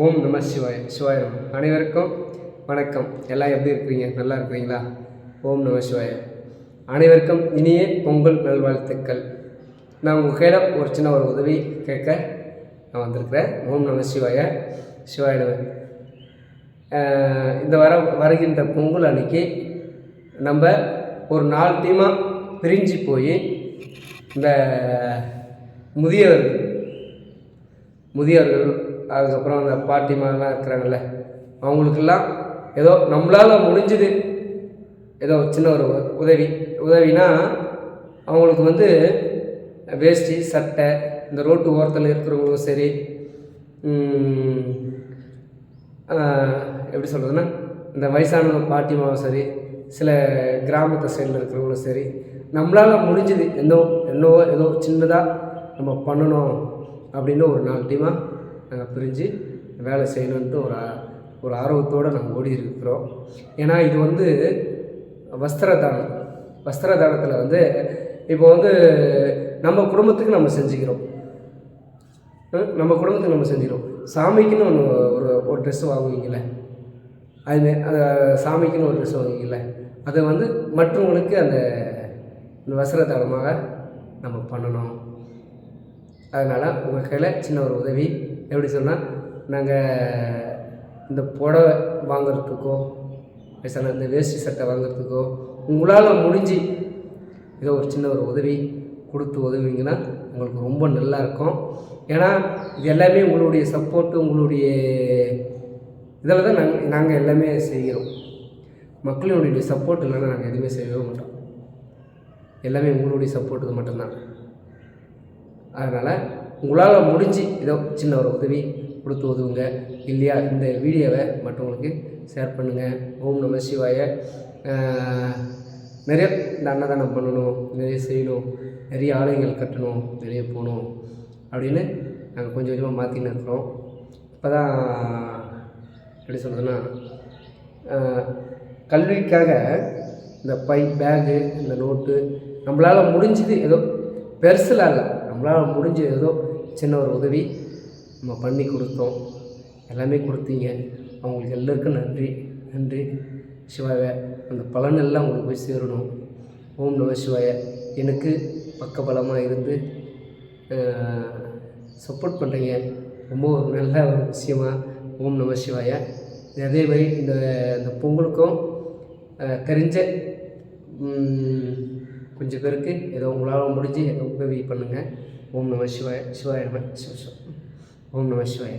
ஓம் நம சிவாய சிவாயம் அனைவருக்கும் வணக்கம். எல்லாம் எப்படி இருக்கிறீங்க நல்லா இருக்கிறீங்களா? ஓம் நம சிவாய. அனைவருக்கும் இனிய பொங்கல் நல்வாழ்த்துக்கள். நான் உங்கள் கையில் ஒரு சின்ன ஒரு உதவி கேட்க நான் வந்திருக்கிறேன். ஓம் நம சிவாய சிவாய இந்த வர வருகின்ற பொங்கல் அன்னைக்கு நம்ம ஒரு நாலு டீமாக பிரிஞ்சு போய் இந்த முதியவர்கள் முதியவர்கள் அதுக்கப்புறம் அந்த பாட்டிமாலாம் இருக்கிறாங்கல்ல அவங்களுக்கெல்லாம் ஏதோ நம்மளால் முடிஞ்சது. ஏதோ சின்ன ஒரு உதவி. உதவினா அவங்களுக்கு வந்து வேஷ்டி சட்டை இந்த ரோட்டு ஓரத்தில் இருக்கிறவங்களும் சரி எப்படி சொல்கிறதுன்னா இந்த வயசான பாட்டிமாவும் சரி சில கிராமத்து சைடில் இருக்கிறவங்களும் சரி நம்மளால் முடிஞ்சது. என்னோ என்னவோ ஏதோ சின்னதாக நம்ம பண்ணணும் அப்படின்னு ஒரு நாலு டீமாக நாங்கள் பிரிஞ்சு வேலை செய்யணுன்ட்டு ஒரு ஒரு ஆர்வத்தோடு நாங்கள் ஓடி இருக்கிறோம் ஏன்னா இது வந்து வஸ்திர தானம் வஸ்திர தானத்தில் வந்து இப்போ வந்து நம்ம குடும்பத்துக்கு நம்ம செஞ்சுக்கிறோம். நம்ம குடும்பத்துக்கு நம்ம செஞ்சுக்கிறோம். சாமிக்குன்னு ஒன்று ஒரு ஒரு ட்ரெஸ்ஸு வாங்குவீங்களே அதுமே அது சாமிக்குன்னு ஒரு ட்ரெஸ் வாங்குவீங்களே அதை வந்து மற்றவங்களுக்கு அந்த இந்த வஸ்திர தானமாக நம்ம பண்ணணும். அதனால் உங்கள் கையில் சின்ன ஒரு உதவி. எப்படி சொன்னால் நாங்கள் இந்த புடவை வாங்குறதுக்கோ பேசலாம் இந்த வேஷ்டி சட்டை வாங்குறதுக்கோ உங்களால் முடிஞ்சு ஏதோ ஒரு சின்ன ஒரு உதவி கொடுத்து உதவிங்கன்னா உங்களுக்கு ரொம்ப நல்லா இருக்கும். ஏன்னா இது எல்லாமே உங்களுடைய சப்போர்ட்டு உங்களுடைய இதில் தான் நாங்கள் நாங்கள் எல்லாமே செய்கிறோம். மக்களினுடைய சப்போர்ட் இல்லைன்னா நாங்கள் எதுவுமே செய்யவே மாட்டோம். எல்லாமே உங்களுடைய சப்போர்ட்டுக்கு மட்டும்தான். அதனால் உங்களால் முடிஞ்சு ஏதோ சின்ன ஒரு உதவி கொடுத்து உதவுங்க. இல்லையா? இந்த வீடியோவை மற்றவங்களுக்கு ஷேர் பண்ணுங்கள் ஓம் நம சிவாய. நிறைய இந்த அன்னதானம் பண்ணணும் நிறைய செய்யணும் நிறைய ஆலயங்கள் கட்டணும் நிறைய போகணும் அப்படின்னு நாங்கள் கொஞ்சம் கொஞ்சமாக மாற்றின்னு இருக்கிறோம். இப்போ தான் எப்படி சொல்கிறதுன்னா கல்விக்காக இந்த பை பேகு இந்த நோட்டு நம்மளால் முடிஞ்சது ஏதோ பெருசில் இல்லை. நம்மளால் முடிஞ்ச ஏதோ சின்ன ஒரு உதவி நம்ம பண்ணி கொடுத்தோம். எல்லாமே கொடுத்தீங்க. அவங்களுக்கு எல்லாருக்கும் நன்றி. நன்றி. சிவாய அந்த பலன் எல்லாம் உங்களுக்கு போய் சேரணும். ஓம் நம சிவாய. எனக்கு பக்கபலமாக இருந்து சப்போர்ட் பண்ணுறீங்க ரொம்ப ஒரு நல்ல ஒரு விஷயமா. ஓம் நம சிவாய. அதே மாதிரி இந்த இந்த பொங்கலுக்கும் தெரிஞ்ச கொஞ்சம் பேருக்கு ஏதோ உங்களால் முடிஞ்சு எங்கள் உதவி பண்ணுங்கள் ஓம் நம சிவாய சிவாய நம சிவ. ஓம் நம சிவாய.